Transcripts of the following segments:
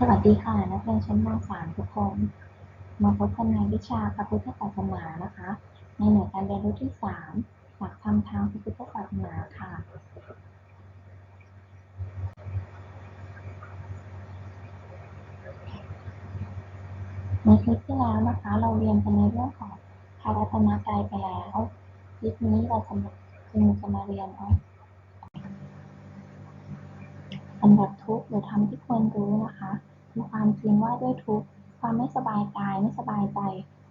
สวัสดีค่ะ นักเรียนชั้นม .3 ทุกคน มาพบกันในวิชาพระพุทธศาสนานะคะ ในหน่วยการเรียนรู้ที่ 3 หลักธรรมทางพระพุทธศาสนาค่ะ ในคลิปที่แล้วนะคะ เราเรียนกันในเรื่องของพารัตนกายไปแล้ว คลิปนี้เราจะมาจะมาเรียนเอา สำหรับทุกข์หรือธรรมที่ควรรู้นะคะมีความจริงว่าด้วยทุกข์ความไม่สบายกายไม่สบายใจ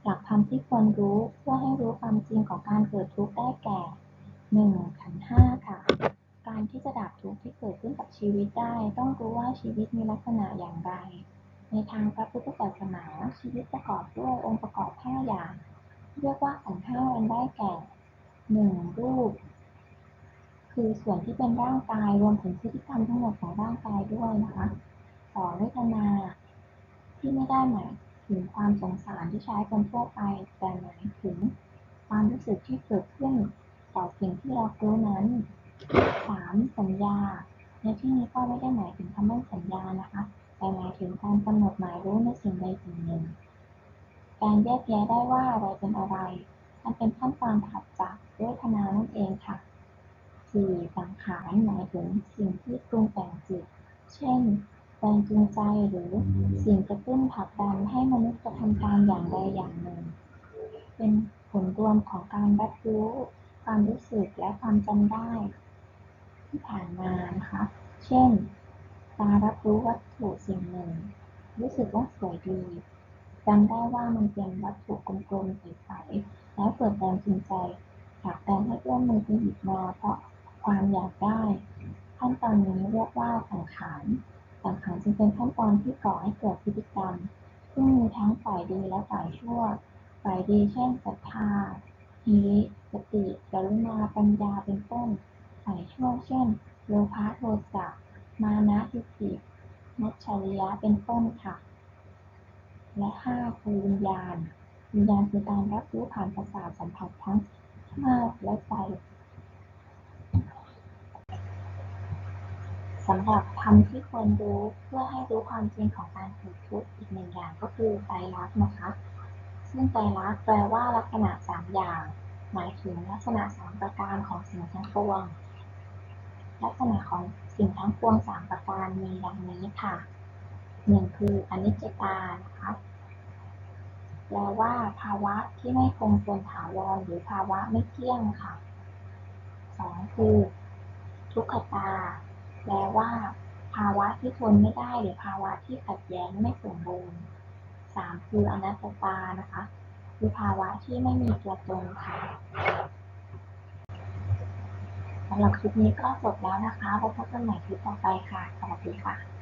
หลักธรรมที่ควรรู้เพื่อให้รู้ความจริงของการเกิดทุกข์ได้แก่หนึ่งขันห้าค่ะ การที่จะดับทุกข์ที่เกิดขึ้นกับชีวิตได้ ต้องรู้ว่าชีวิตมีลักษณะอย่างไร ในทางพระพุทธศาสนาชีวิตประกอบด้วยองค์ประกอบห้าอย่าง เรียกว่าขันธ์ห้าอันได้แก่หนึ่งรูป คือส่วนที่เป็นร่างกายรวมถึงพฤติกรรมทั้งหมดของร่างกายด้วยนะคะสองเวทนาที่ไม่ได้หมายถึงความสงสารที่ใช้คนทั่วไป แต่หมายถึงความรู้สึกที่เกิดขึ้นต่อสิ่งที่เรารู้นั้นสามสัญญา ในที่นี้ก็ไม่ได้หมายถึงคำว่าสัญญานะคะ แต่หมายถึงการกำหนดหมายรู้ในสิ่งใดสิ่งหนึ่ง การแยกแยะได้ว่าอะไรเป็นอะไร มันเป็นขั้นตอนถัดจากเวทนานั่นเองค่ะ สี่สังขารหมายถึงสิ่งที่ปรุงแต่งจิต เช่น แรงจูงใจหรือสิ่งกระตุ้นผลักดันให้มนุษย์กระทำการอย่างใดอย่างหนึ่ง เป็นผลรวมของการรับรู้ ความรู้สึกและความจำได้ ที่ผ่านมานะคะ เช่น ตารับรู้วัตถุสิ่งหนึ่ง รู้สึกว่าสวยดีจำได้ว่ามันเป็นวัตถุกลมๆใสๆแล้วเกิดแรงจูงใจผลักดันให้เอื้อมมือไปหยิบมาเพราะ ความอยากได้ ขั้นตอนนี้เรียกว่าสังขารสังขารจึงเป็นขั้นตอนที่ก่อให้เกิดพฤติกรรม ซึ่งมีทั้งฝ่ายดีและฝ่ายชั่ว ฝ่ายดีเช่นศรัทธาหิริสติกรุณาปัญญาเป็นต้น ฝ่ายชั่วเช่นโลภะโทสะมานะทิฏฐิมัจฉริยะเป็นต้นค่ะ และห้าคือวิญญาณ วิญญาณคือการรับรู้ผ่านประสาทสัมผัสทั้งห้าและใจ สำหรับธรรมที่ควรรู้เพื่อให้รู้ความจริงของการเกิดทุกข์อีกหนึ่งอย่างก็คือไตรลักษณ์นะคะ ซึ่งไตรลักษณ์แปลว่าลักษณะสามอย่าง หมายถึงลักษณะสามประการของสิ่งทั้งปวง ลักษณะของสิ่งทั้งปวงสามประการมีดังนี้ค่ะหนึ่งคืออนิจจตานะคะแปลว่าภาวะที่ไม่คงทนถาวรหรือภาวะไม่เที่ยงค่ะสองคือ ทุกขตา แปลว่า ภาวะที่ทนไม่ได้หรือภาวะที่ขัดแย้งไม่สมบูรณ์สามคืออนัตตานะคะ คือภาวะที่ไม่มีตัวตนค่ะสำหรับคลิปนี้ก็จบแล้วนะคะพบกันใหม่คลิปต่อไปค่ะ สวัสดีค่ะ